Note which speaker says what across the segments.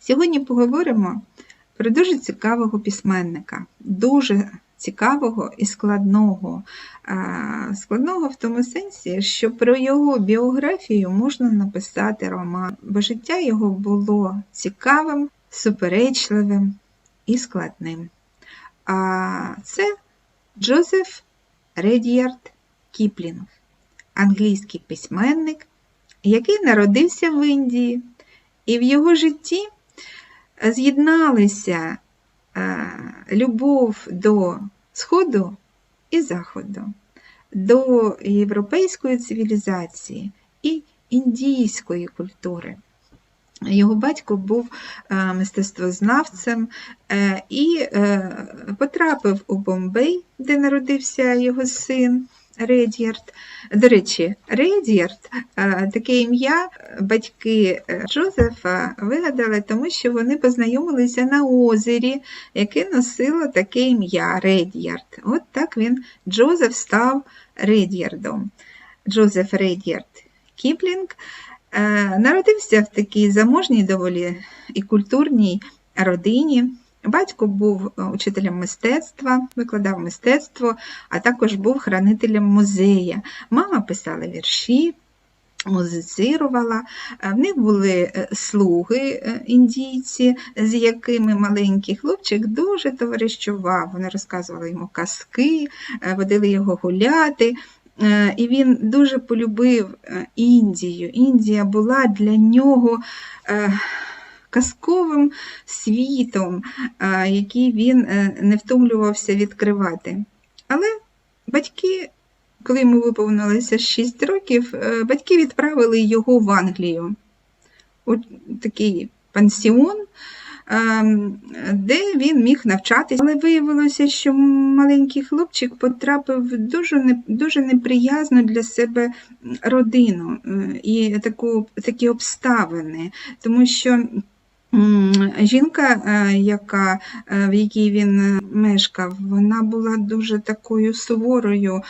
Speaker 1: Сьогодні поговоримо про дуже цікавого письменника, дуже цікавого і складного. Складного в тому сенсі, що про його біографію можна написати роман, бо життя його було цікавим, суперечливим і складним. А це Джозеф Редіард Кіплінг, англійський письменник, який народився в Індії, і в його житті з'єдналися е, любов до Сходу і Заходу, до європейської цивілізації і індійської культури. Його батько був е, мистецтвознавцем е, і потрапив у Бомбей, де народився його син. Редіард. До речі, Редіард таке ім'я батьки Джозефа вигадали, тому що вони познайомилися на озері, яке носило таке ім'я Редіард. От так він Джозеф став Редіардом. Джозеф Редіард Кіплінг народився в такій заможній доволі і культурній родині. Батько був учителем мистецтва, викладав мистецтво, а також був хранителем музея. Мама писала вірші, музицирувала. В них були слуги індійці, з якими маленький хлопчик дуже товаришував. Вони розказували йому казки, водили його гуляти. І він дуже полюбив Індію. Індія була для нього казковим світом, який він не втомлювався відкривати. Але батьки, коли йому виповнилося 6 років, батьки відправили його в Англію, у такий пансіон, де він міг навчатися. Але виявилося, що маленький хлопчик потрапив в дуже дуже неприязну для себе родину і таку, такі обставини, тому що Жінка, яка, в якій він мешкав, вона була дуже такою суворою,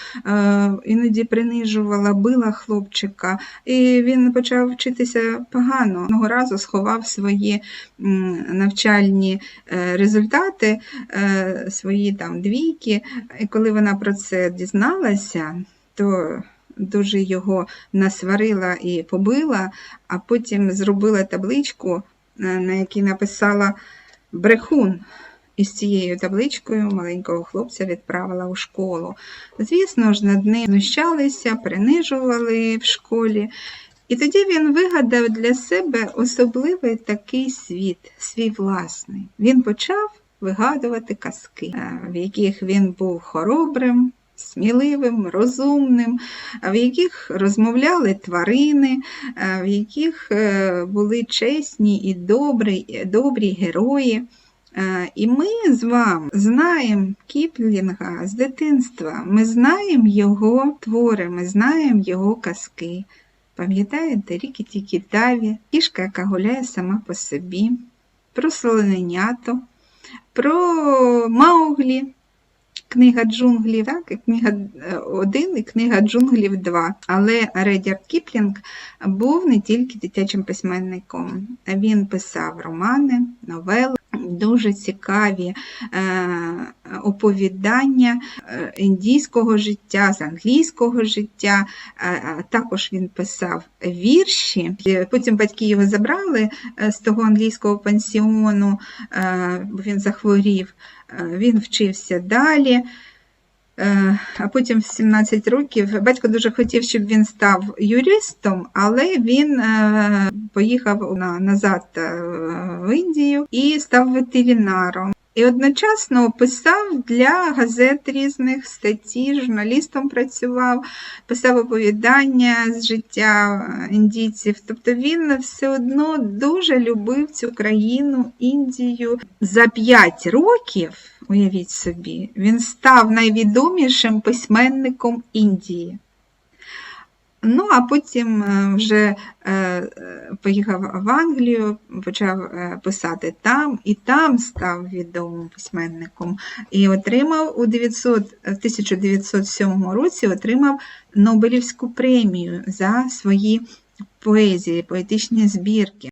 Speaker 1: іноді принижувала, била хлопчика, і він почав вчитися погано. Одного разу сховав свої навчальні результати, свої там двійки. І коли вона про це дізналася, то дуже його насварила і побила, а потім зробила табличку на якій написала брехун. І з цією табличкою маленького хлопця відправила у школу. Звісно ж, над ним знущалися, принижували в школі. І тоді він вигадав для себе особливий такий світ, свій власний. Він почав вигадувати казки, в яких він був хоробрим, сміливим, розумним, в яких розмовляли тварини, в яких е, були чесні і добрі, добрі герої. І ми з вами знаємо Кіплінга з дитинства, ми знаємо його твори, ми знаємо його казки. Пам'ятаєте ріки тікі таві, кішка, яка гуляє сама по собі, про солоненято, про Мауглі, Книга джунглів, так, і книга 1 і книга джунглів 2. Але Редярд Кіплінг був не тільки дитячим письменником. Він писав романи, новели, дуже цікаві е, оповідання е, індійського життя, з англійського життя. Е, також він писав вірші. Потім батьки його забрали з того англійського пансіону, бо він захворів. Він вчився далі. А потім в 17 років батько дуже хотів, щоб він став юристом, але він поїхав назад в Індію і став ветеринаром. І одночасно писав для газет різних статті, журналістом працював, писав оповідання з життя індійців. Тобто він все одно дуже любив цю країну, Індію. За п'ять років, уявіть собі, він став найвідомішим письменником Індії. Ну, а потім е, вже е, поїхав в Англію, почав е, писати там і там став відомим письменником. І отримав у 900, 1907 році отримав Нобелівську премію за свої поезії, поетичні збірки.